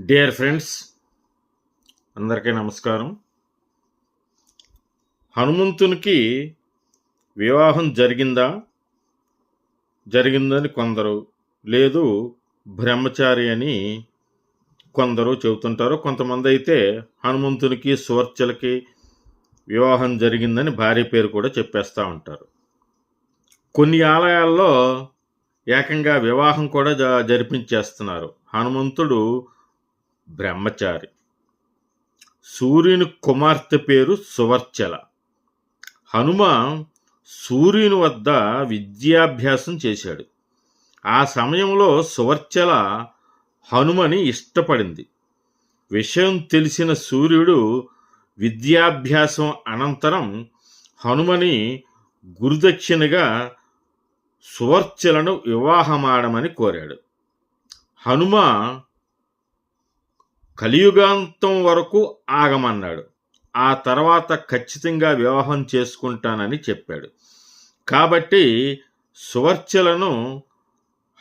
Dear friends అందరికీ నమస్కారం. హనుమంతునికి వివాహం జరిగిందా? జరిగిందని కొందరు లేదు బ్రహ్మచారి అని కొందరు చెబుతుంటారు. కొంతమంది అయితే హనుమంతునికి సువర్చలకి వివాహం జరిగిందని భార్య పేరు కూడా చెప్పేస్తూ ఉంటారు. కొన్ని ఆలయాల్లో ఏకంగా వివాహం కూడా జరిపించేస్తున్నారు. హనుమంతుడు బ్రహ్మచారి. సూర్యుని కుమార్తె పేరు సువర్చల. హనుమ సూర్యుని వద్ద విద్యాభ్యాసం చేశాడు. ఆ సమయంలో సువర్చల హనుమని ఇష్టపడింది. విషయం తెలిసిన సూర్యుడు విద్యాభ్యాసం అనంతరం హనుమని గురుదక్షిణగా సువర్చలను వివాహమాడమని కోరాడు. హనుమ కలియుగాంతం వరకు ఆగమన్నాడు. ఆ తర్వాత ఖచ్చితంగా వివాహం చేసుకుంటానని చెప్పాడు. కాబట్టి సువర్చలను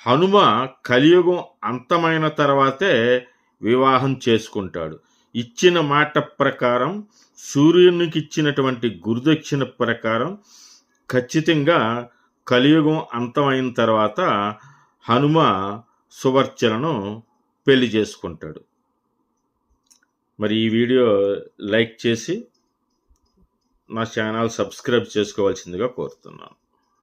హనుమ కలియుగం అంతమైన తర్వాతే వివాహం చేసుకుంటాడు. ఇచ్చిన మాట ప్రకారం సూర్యునికి ఇచ్చినటువంటి గురుదక్షిణ ప్రకారం ఖచ్చితంగా కలియుగం అంతమైన తర్వాత హనుమ సువర్చలను పెళ్ళి చేసుకుంటాడు. మరి ఈ వీడియో లైక్ చేసి నా ఛానల్ సబ్స్క్రైబ్ చేసుకోవాల్సిందిగా కోరుతున్నాను.